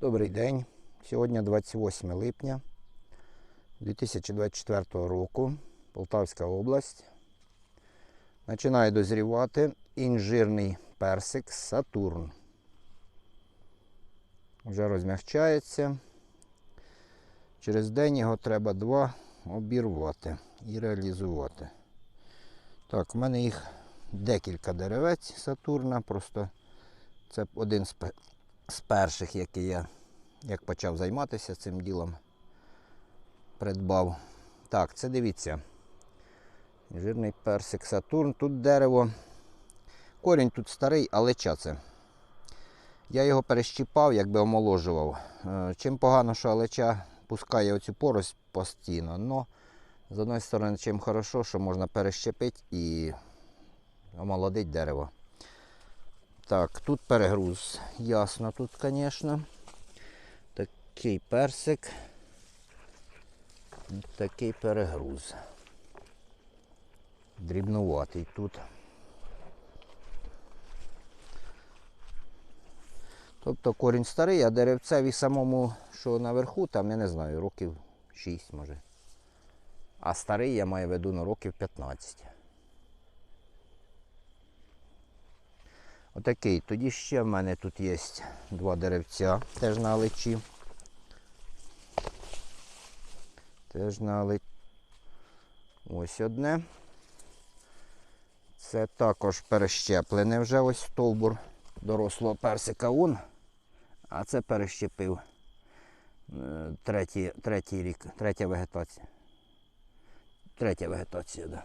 Добрий день. Сьогодні 28 липня 2024 року. Полтавська область. Починає дозрівати інжирний персик Сатурн. Вже розмягчається. Через день його треба два обірвати і реалізувати. Так, в мене їх декілька деревець Сатурна, просто це один з з перших, який я як почав займатися цим ділом, придбав. Так, це дивіться. Жирний персик Сатурн. Тут дерево. Корінь тут старий, але ча це. Я його перещіпав, якби омоложував. Е, Чим погано, що алеча пускає оцю порость постійно. Но з одної сторони, чим хорошо, що можна перещепити і омолодити дерево. Так, тут перегруз. Ясно тут, звісно. Такий персик. Такий перегруз. Дрібнуватий тут. Тобто корінь старий, а деревцеві самому, що наверху, там, я не знаю, років 6 може. А старий я маю в виду ну, років 15. Отакий. Тоді ще в мене тут є два деревця, теж на алечі. Теж на алечі. Ось одне. Це також перещеплене вже ось стовбур дорослого персика он. А це перещепив е, третій, третій рік, третя вегетація. Третя вегетація, так. Да.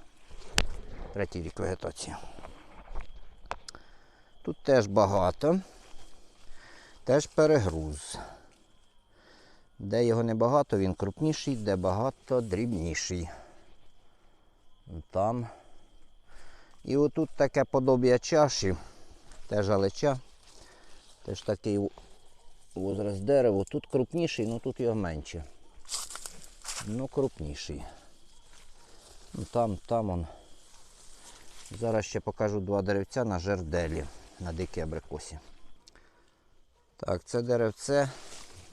Третій рік вегетації. Тут теж багато. Теж перегруз. Де його небагато, він крупніший, де багато дрібніший. Там. І отут таке подобія чаші, теж алеча, теж такий возраст дерева. Тут крупніший, ну тут його менше. Ну крупніший. Ну, Там, там он. Зараз ще покажу два деревця на жерделі, на дикій абрикосі. Так, це деревце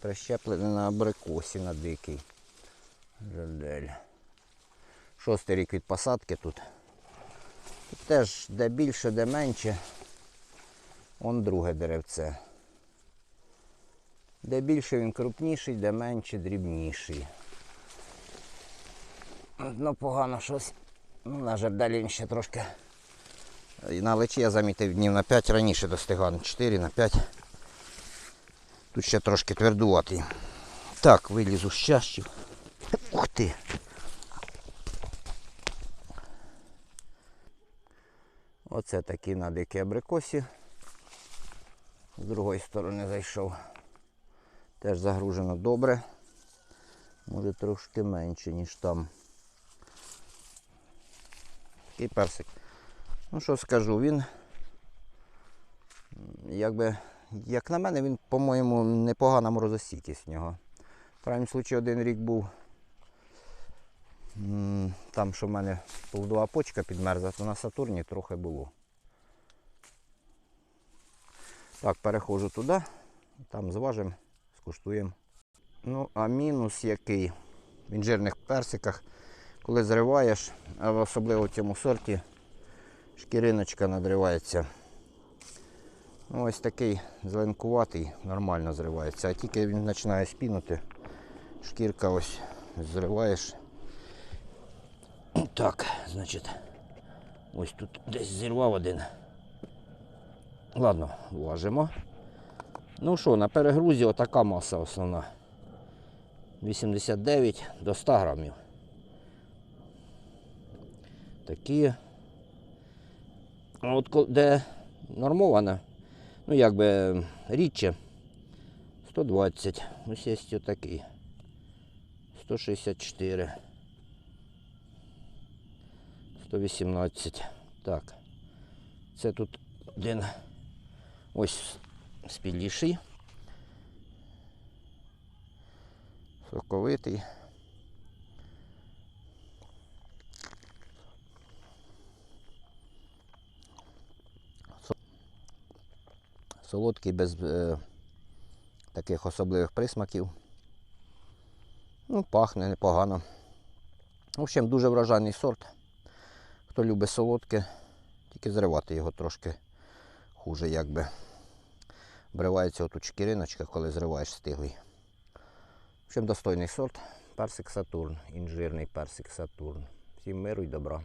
прищеплене на абрикосі на дикий. Жердель. Шостий рік від посадки тут. Тут теж де більше, де менше. Он друге деревце. Де більше він крупніший, де менше дрібніший. Одно погано щось. Ну, на жердалі він ще трошки. І на лечі я замітив днів на 5 раніше достигав. На 4 на 5. Тут ще трошки твердуватий. Так, вилізу з чащів. Ух ти! Оце такі на дикій абрикосі. З другої сторони зайшов. Теж загружено добре. Може трошки менше, ніж там. Такий персик. Ну що скажу, він якби, як на мене, він, по-моєму, непогана морозостійкість в нього. В крайньому случаї один рік був. Там, що в мене плодова почка підмерзла, то на Сатурні трохи було. Так, переходжу туди, там зважимо, скуштуємо. Ну, а мінус який в інжирних персиках, коли зриваєш, особливо в цьому сорті, шкіриночка надривається. Ну, ось такий зеленкуватий, нормально зривається. А тільки він починає спінути, шкірка ось зриваєш. Так, значить, ось тут десь зірвав один. Ладно, важимо. Ну що, на перегрузі отака маса основна. 89 до 100 грамів. Такі. А от де нормована, ну якби рідче, 120. Ось є отакий. 164. 118. Так. Це тут один ось спіліший. Соковитий. Солодкий без е, таких особливих присмаків. Ну, пахне непогано. В общем, дуже вражайний сорт. Хто любить солодке, тільки зривати його трошки хуже, якби. Вривається отут шкіриночка, коли зриваєш стиглий. В общем, достойний сорт. Персик Сатурн, інжирний персик Сатурн. Всім миру й добра.